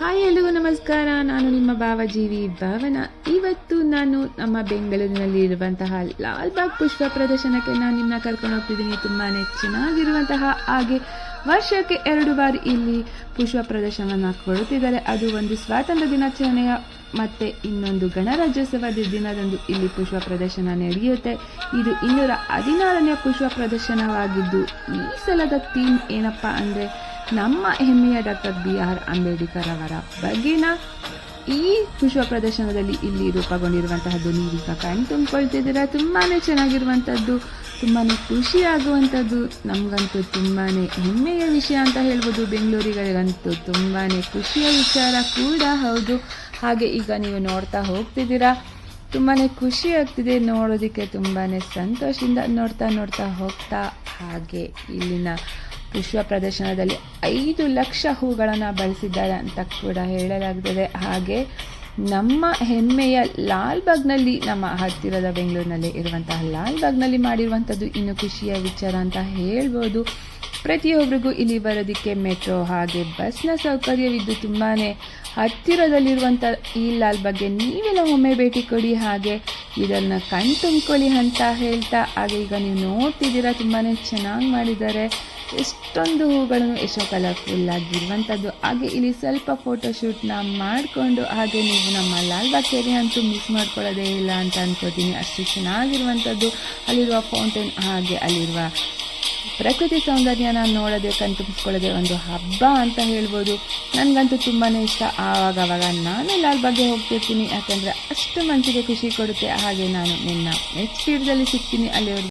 Hi ಎಲ್ಲರಿಗೂ ನಮಸ್ಕಾರ. ನಾನು ನಿಮ್ಮ ಭಾವಜೀವಿ ಭಾವನ. ಇವತ್ತು ನಾನು ನಮ್ಮ ಬೆಂಗಳೂರಿನಲ್ಲಿ ಇರುವಂತಹ ಲಾಲ್ಬಾಗ್ ಪುಷ್ಪ ಪ್ರದರ್ಶನಕ್ಕೆ ನಾನು ನಿಮ್ಮನ್ನ ಕರ್ಕೊಂಡು ಹೋಗ್ತಿದ್ದೀನಿ. ತುಂಬಾ ಚೆನ್ನಾಗಿರುವಂತಹ ಹಾಗೆ ವರ್ಷಕ್ಕೆ ಎರಡು ಬಾರಿ ಇಲ್ಲಿ ಪುಷ್ಪ ಪ್ರದರ್ಶನವನ್ನು ಕೊಡುತ್ತಿದ್ದಾರೆ. ಅದು ಒಂದು ಸ್ವಾತಂತ್ರ್ಯ ದಿನಾಚರಣೆಯ ಮತ್ತು ಇನ್ನೊಂದು ಗಣರಾಜ್ಯೋತ್ಸವದ ದಿನದಂದು ಇಲ್ಲಿ ಪುಷ್ಪ ಪ್ರದರ್ಶನ ನಡೆಯುತ್ತೆ. ಇದು ಇನ್ನೂರ ಹದಿನಾರನೇ ಪುಷ್ಪ ಪ್ರದರ್ಶನವಾಗಿದ್ದು, ಈ ಸಲದ ಥೀಮ್ ಏನಪ್ಪ ಅಂದರೆ ನಮ್ಮ ಹೆಮ್ಮೆಯ ಡಾಕ್ಟರ್ ಬಿ ಆರ್ ಅಂಬೇಡ್ಕರ್ ಅವರ ಬಗ್ಗೆನ ಈ ಪುಷ್ಪ ಪ್ರದರ್ಶನದಲ್ಲಿ ಇಲ್ಲಿ ರೂಪುಗೊಂಡಿರುವಂತಹದ್ದು ನೀವೀಗ ಕಣ್ ತುಂಬಿಕೊಳ್ತಿದ್ದೀರಾ ತುಂಬಾ ಚೆನ್ನಾಗಿರುವಂಥದ್ದು ತುಂಬಾ ಖುಷಿಯಾಗುವಂಥದ್ದು ನಮಗಂತೂ ತುಂಬಾ ಹೆಮ್ಮೆಯ ವಿಷಯ ಅಂತ ಹೇಳ್ಬೋದು. ಬೆಂಗಳೂರಿಗರಿಗಂತೂ ತುಂಬಾ ಖುಷಿಯ ವಿಚಾರ ಕೂಡ ಹೌದು. ಹಾಗೆ ಈಗ ನೀವು ನೋಡ್ತಾ ಹೋಗ್ತಿದ್ದೀರಾ. ತುಂಬಾ ಖುಷಿ ಆಗ್ತಿದೆ ನೋಡೋದಕ್ಕೆ ತುಂಬಾ ಸಂತೋಷದಿಂದ ನೋಡ್ತಾ ನೋಡ್ತಾ ಹೋಗ್ತಾ ಹಾಗೆ ಇಲ್ಲಿನ ಪುಷ್ಪ ಪ್ರದರ್ಶನದಲ್ಲಿ ಐದು ಲಕ್ಷ ಹೂಗಳನ್ನು ಬಳಸಿದ್ದಾರೆ ಅಂತ ಕೂಡ ಹೇಳಲಾಗ್ತದೆ. ಹಾಗೆ ನಮ್ಮ ಹೆಮ್ಮೆಯ ಲಾಲ್ಬಾಗ್ನಲ್ಲಿ ನಮ್ಮ ಹತ್ತಿರದ ಬೆಂಗಳೂರಿನಲ್ಲಿ ಇರುವಂತಹ ಲಾಲ್ಬಾಗ್ನಲ್ಲಿ ಮಾಡಿರುವಂಥದ್ದು ಇನ್ನು ಖುಷಿಯ ವಿಚಾರ ಅಂತ ಹೇಳ್ಬೋದು. ಪ್ರತಿಯೊಬ್ಬರಿಗೂ ಇಲ್ಲಿ ಬರೋದಕ್ಕೆ ಮೆಟ್ರೋ ಹಾಗೆ ಬಸ್ನ ಸೌಕರ್ಯವಿದ್ದು ತುಂಬಾ ಹತ್ತಿರದಲ್ಲಿರುವಂಥ ಈ ಲಾಲ್ಬಾಗ್ಗೆ ನೀವೆಲ್ಲ ಒಮ್ಮೆ ಭೇಟಿ ಕೊಡಿ. ಹಾಗೆ ಇದನ್ನು ಕಣ್ ತುಂಬ್ಕೊಳ್ಳಿ ಅಂತ ಹೇಳ್ತಾ, ಹಾಗೆ ಈಗ ನೀವು ನೋಡ್ತಿದ್ದೀರಾ ತುಂಬಾ ಚೆನ್ನಾಗಿ ಮಾಡಿದ್ದಾರೆ. ಎಷ್ಟೊಂದು ಹೂಗಳನ್ನು ಎಷ್ಟೋ ಕಲರ್ಫುಲ್ ಆಗಿರುವಂಥದ್ದು ಹಾಗೆ ಇಲ್ಲಿ ಸ್ವಲ್ಪ ಫೋಟೋಶೂಟ್ನ ಮಾಡಿಕೊಂಡು ಹಾಗೆ ನೀವು ನಮ್ಮ ಲಾಲ್ಬಾಗ್ ಕೆರೆ ಅಂತೂ ಮಿಸ್ ಮಾಡ್ಕೊಳ್ಳೋದೇ ಇಲ್ಲ ಅಂತ ಅನ್ಕೋತೀನಿ. ಅಷ್ಟು ಚೆನ್ನಾಗಿರುವಂಥದ್ದು ಅಲ್ಲಿರುವ ಫೌಂಟೇನ್ ಹಾಗೆ ಅಲ್ಲಿರುವ ಪ್ರಕೃತಿ ಸೌಂದರ್ಯನ ನೋಡೋದೇ ಕಣ್ತುಂಬಿಸ್ಕೊಳ್ಳೋದೇ ಒಂದು ಹಬ್ಬ ಅಂತ ಹೇಳ್ಬೋದು. ನನಗಂತೂ ತುಂಬಾ ಇಷ್ಟ. ಆವಾಗ ಅವಾಗ ನಾನು ಲಾಲ್ಬಾಗ್ಗೆ ಹೋಗ್ತಿರ್ತೀನಿ. ಯಾಕಂದರೆ ಅಷ್ಟು ಮನಸ್ಸಿಗೆ ಖುಷಿ ಕೊಡುತ್ತೆ. ಹಾಗೆ ನಾನು ನಿನ್ನ ನೆಕ್ಸ್ಟ್ ಫೀಲ್ಡಲ್ಲಿ ಸಿಗ್ತೀನಿ. ಅಲ್ಲಿವರೆಗೂ